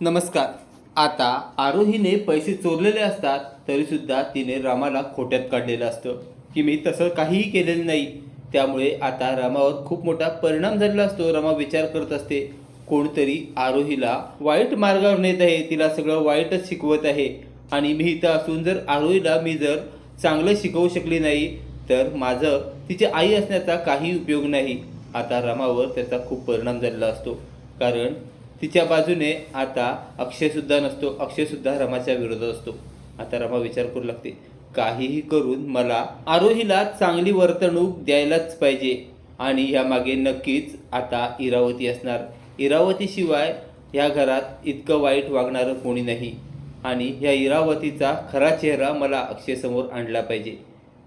नमस्कार. आता आरोहीने पैसे चोरलेले असतात तरीसुद्धा तिने रामाला खोट्यात काढलेलं असतं. की मी तसं काहीही केलेलं नाही. त्यामुळे आता रामावर खूप मोठा परिणाम झालेला असतो. रामा विचार करत असते कोणतरी आरोहीला वाईट मार्गावर नेत आहे तिला सगळं वाईटच शिकवत आहे. आणि मी इथं असून जर आरोहीला मी जर चांगलं शिकवू शकली नाही तर माझं तिची आई असण्याचा काही उपयोग नाही. आता रामावर त्याचा खूप परिणाम झालेला असतो. कारण तिच्या बाजूने आता अक्षयसुद्धा नसतो. अक्षयसुद्धा रमाच्या विरोधात असतो. आता रमा विचार करू लागते. काहीही करून मला आरोहीला चांगली वर्तणूक द्यायलाच पाहिजे. आणि यामागे नक्कीच आता इरावती असणार. इरावतीशिवाय ह्या घरात इतकं वाईट वागणारं कोणी नाही. आणि या इरावतीचा खरा चेहरा मला अक्षयसमोर आणला पाहिजे.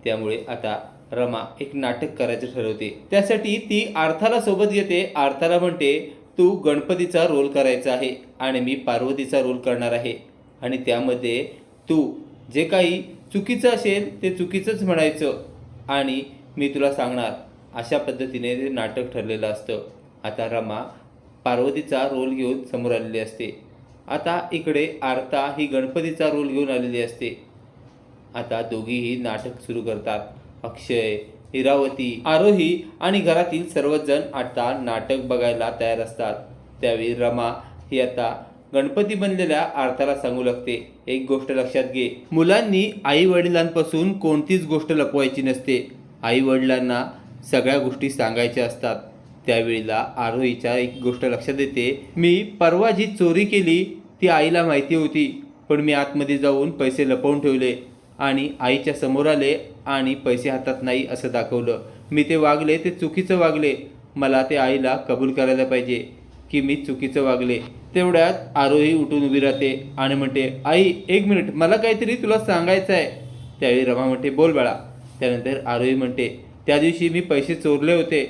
त्यामुळे आता रमा एक नाटक करायचं ठरवते. त्यासाठी ती आर्थाला सोबत घेते. आर्थाला म्हणते तू गणपतीचा रोल करायचा आहे आणि मी पार्वतीचा रोल करणार आहे. आणि त्यामध्ये तू जे काही चुकीचं असेल ते चुकीचंच म्हणायचं आणि मी तुला सांगणार. अशा पद्धतीने ते नाटक ठरलेलं असतं. आता रमा पार्वतीचा रोल घेऊन समोर आलेली असते. आता इकडे आरता ही गणपतीचा रोल घेऊन आलेली असते. आता दोघीही नाटक सुरू करतात. अक्षय इरावती आरोही आणि घरातील सर्वजण आता नाटक बघायला तयार असतात. त्यावेळी रमा ही आता गणपती बनलेल्या आरताला सांगू लागते. एक गोष्ट लक्षात घे मुलांनी आई वडिलांपासून कोणतीच गोष्ट लपवायची नसते. आई वडिलांना सगळ्या गोष्टी सांगायच्या असतात. त्यावेळेला आरोहीच्या एक गोष्ट लक्षात येते. मी परवा जी चोरी केली ती आईला माहिती होती पण मी आतमध्ये जाऊन पैसे लपवून ठेवले. आणि आईच्या समोर आले आणि पैसे हातात नाही असं दाखवलं. मी ते वागले ते चुकीचं वागले. मला ते आईला कबूल करायला पाहिजे की मी चुकीचं वागले. तेवढ्यात आरोही उठून उभी राहते आणि म्हणते आई एक मिनिट मला काहीतरी तुला सांगायचं आहे त्यावेळी रमा म्हणते बोल बाळा. त्यानंतर आरोही म्हणते त्या दिवशी मी पैसे चोरले होते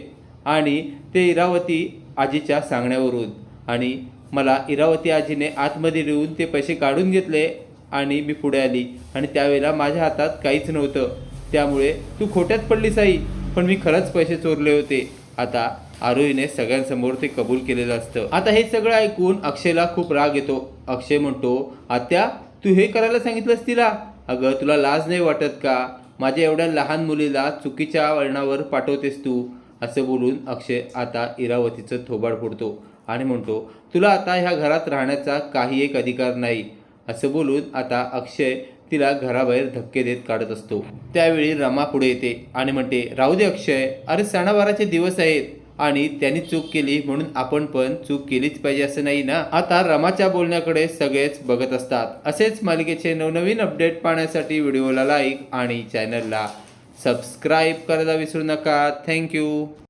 आणि ते इरावती आजीच्या सांगण्यावरून आणि मला इरावती आजीने आतमध्ये नेऊन ते पैसे काढून घेतले आणि मी पुढे आली. आणि त्यावेळेला माझ्या हातात काहीच नव्हतं. त्यामुळे तू खोट्यात पडलीस आई. पण मी खरंच पैसे चोरले होते. आता आरोहीने सगळ्यांसमोर ते कबूल केलेलं असतं. आता हे सगळं ऐकून अक्षयला खूप राग येतो. अक्षय म्हणतो आत्या तू हे करायला सांगितलंस तिला? अगं तुला लाज नाही वाटत का? माझ्या एवढ्या लहान मुलीला चुकीच्या वळणावर पाठवतेस तू? असं बोलून अक्षय आता इरावतीचं थोबाड फोडतो आणि म्हणतो तुला आता ह्या घरात राहण्याचा काही एक अधिकार नाही. असं बोलून आता अक्षय तिला घराबाहेर धक्के देत काढत असतो. त्यावेळी रमा पुढे येते आणि म्हणते राहू दे अक्षय अरे सणावाराचे दिवस आहेत आणि त्यांनी चूक केली म्हणून आपण पण चूक केलीच पाहिजे असं नाही ना? आता रमाच्या बोलण्याकडे सगळेच बघत असतात. असेच मालिकेचे नवनवीन अपडेट पाहण्यासाठी व्हिडिओला लाईक आणि चॅनलला सबस्क्राईब करायला विसरू नका. थँक्यू.